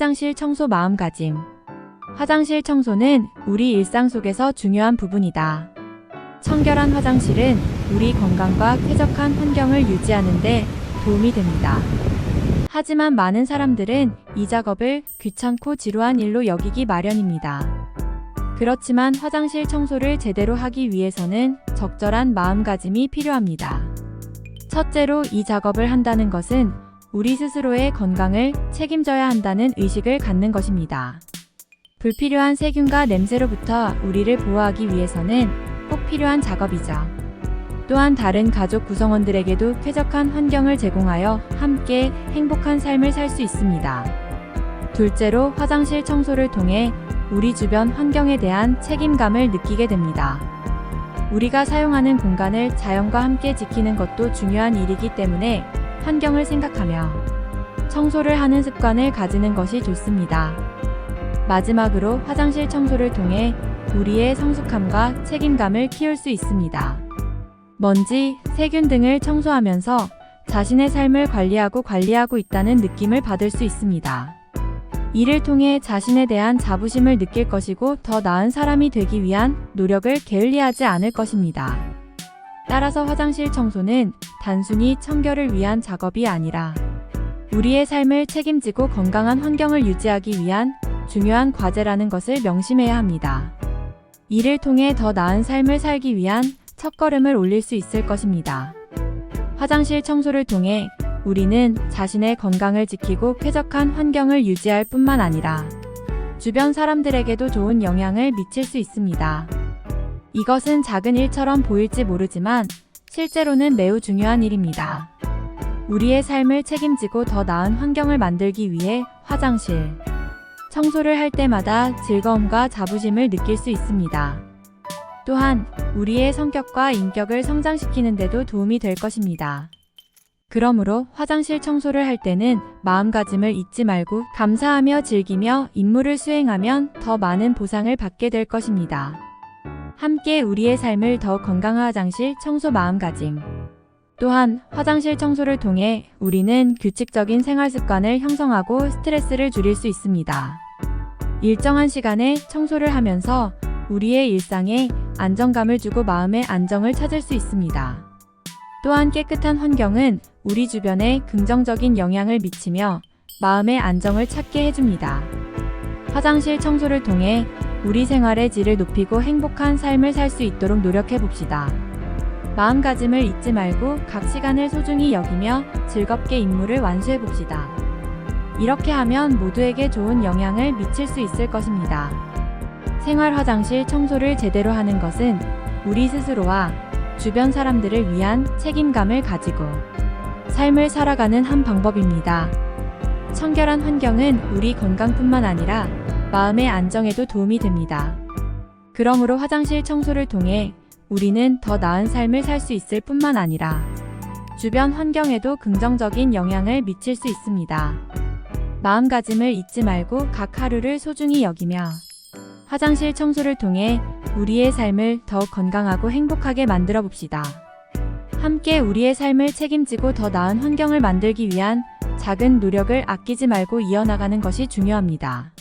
화장실 청소 마음가짐. 화장실 청소는 우리 일상 속에서 중요한 부분이다. 청결한 화장실은 우리 건강과 쾌적한 환경을 유지하는 데 도움이 됩니다. 하지만 많은 사람들은 이 작업을 귀찮고 지루한 일로 여기기 마련입니다. 그렇지만 화장실 청소를 제대로 하기 위해서는 적절한 마음가짐이 필요합니다. 첫째로 이 작업을 한다는 것은 우리 스스로의 건강을 책임져야 한다는 의식을 갖는 것입니다. 불필요한 세균과 냄새로부터 우리를 보호하기 위해서는 꼭 필요한 작업이죠. 또한 다른 가족 구성원들에게도 쾌적한 환경을 제공하여 함께 행복한 삶을 살 수 있습니다. 둘째로 화장실 청소를 통해 우리 주변 환경에 대한 책임감을 느끼게 됩니다. 우리가 사용하는 공간을 자연과 함께 지키는 것도 중요한 일이기 때문에 환경을 생각하며 청소를 하는 습관을 가지는 것이 좋습니다. 마지막으로 화장실 청소를 통해 우리의 성숙함과 책임감을 키울 수 있습니다. 먼지, 세균 등을 청소하면서 자신의 삶을 관리하고 관리하고 있다는 느낌을 받을 수 있습니다. 이를 통해 자신에 대한 자부심을 느낄 것이고 더 나은 사람이 되기 위한 노력을 게을리하지 않을 것입니다. 따라서 화장실 청소는 단순히 청결을 위한 작업이 아니라 우리의 삶을 책임지고 건강한 환경을 유지하기 위한 중요한 과제라는 것을 명심해야 합니다. 이를 통해 더 나은 삶을 살기 위한 첫걸음을 올릴 수 있을 것입니다. 화장실 청소를 통해 우리는 자신의 건강을 지키고 쾌적한 환경을 유지할 뿐만 아니라 주변 사람들에게도 좋은 영향을 미칠 수 있습니다. 이것은 작은 일처럼 보일지 모르지만 실제로는 매우 중요한 일입니다. 우리의 삶을 책임지고 더 나은 환경을 만들기 위해 화장실, 청소를 할 때마다 즐거움과 자부심을 느낄 수 있습니다. 또한 우리의 성격과 인격을 성장시키는 데도 도움이 될 것입니다. 그러므로 화장실 청소를 할 때는 마음가짐을 잊지 말고 감사하며 즐기며 임무를 수행하면 더 많은 보상을 받게 될 것입니다. 함께 우리의 삶을 더 건강한 화장실 청소 마음가짐. 또한 화장실 청소를 통해 우리는 규칙적인 생활 습관을 형성하고 스트레스를 줄일 수 있습니다. 일정한 시간에 청소를 하면서 우리의 일상에 안정감을 주고 마음의 안정을 찾을 수 있습니다. 또한 깨끗한 환경은 우리 주변에 긍정적인 영향을 미치며 마음의 안정을 찾게 해줍니다. 화장실 청소를 통해 우리 생활의 질을 높이고 행복한 삶을 살 수 있도록 노력해 봅시다. 마음가짐을 잊지 말고 각 시간을 소중히 여기며 즐겁게 임무를 완수해 봅시다. 이렇게 하면 모두에게 좋은 영향을 미칠 수 있을 것입니다. 생활 화장실 청소를 제대로 하는 것은 우리 스스로와 주변 사람들을 위한 책임감을 가지고 삶을 살아가는 한 방법입니다. 청결한 환경은 우리 건강뿐만 아니라 마음의 안정에도 도움이 됩니다. 그러므로 화장실 청소를 통해 우리는 더 나은 삶을 살 수 있을 뿐만 아니라 주변 환경에도 긍정적인 영향을 미칠 수 있습니다. 마음가짐을 잊지 말고 각 하루를 소중히 여기며 화장실 청소를 통해 우리의 삶을 더 건강하고 행복하게 만들어 봅시다. 함께 우리의 삶을 책임지고 더 나은 환경을 만들기 위한 작은 노력을 아끼지 말고 이어나가는 것이 중요합니다.